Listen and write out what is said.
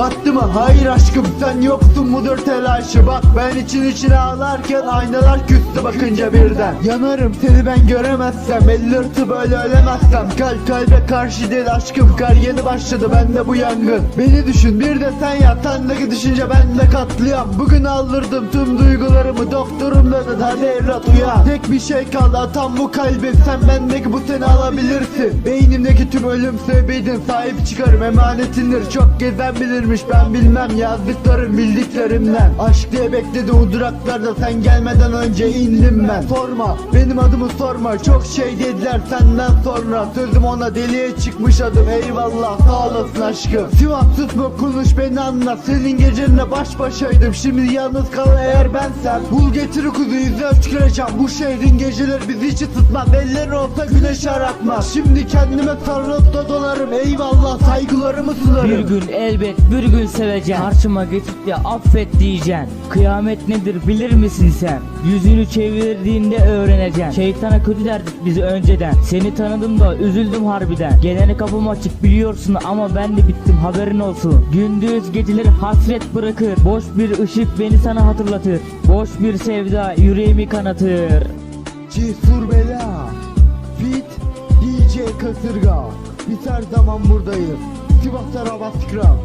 battı mı? Hayır aşkım sen yoksun mudur telaşı? Bak ben için içine ağlarken aynalar küstü bakınca birden. Yanarım seni ben göremezsem Ellirti böyle ölemezsem. Kalp kalbe karşı değil aşkım Kar yeni başladı bende bu yangın. Beni düşün bir de sen ya Sendeki düşünce bende katliam. Bugün aldırdım tüm duygularımı Doktorum dedi hadi evlat uyan. Tek bir şey kaldı atan bu kalbim. Sen bendeki bu seni alabilirsin. Beynimdeki tüm ölüm sebebiydin Sahip çıkarım emanetindir Çok gezen bilirmiş ben bilmem Yazdıklarım bildiklerimden. Aşk diye bekledi o duraklarda Sen gelmeden önce indim ben. Sorma benim adımı sorma Çok şey dediler senden sonra. Sözüm ona deliye çıkmış adım Eyvallah sağ olasın aşkım. Sivas tutma konuş beni anla Senin gecenle baş başaydım Şimdi yalnız kal eğer bensem. Bul getir kuzu yüzü öpçüreceğim Bu şehrin geceleri bizi hiç tutmaz Ellerin olsa güneş aratmaz. Şimdi kendime sarılıp da dolarım Eyvallah saygılarımı sunarım Bir gün elbet bir gün seveceksin Karşıma geçip de affet diyeceksin Kıyamet nedir bilir misin sen? Yüzünü çevirdiğinde öğreneceksin Şeytana kötü derdik bizi önceden. Seni tanıdım da üzüldüm harbiden. Gelene kapım açık biliyorsun ama ben de bittim haberin olsun. Gündüz geceleri hasret bırakır. Boş bir ışık beni sana hatırlatır. Boş bir sevda yüreğimi kanatır. Cesur Bela Fit DJ Kasırga. Biz her zaman buradayız. Sivas'a Rabas Kral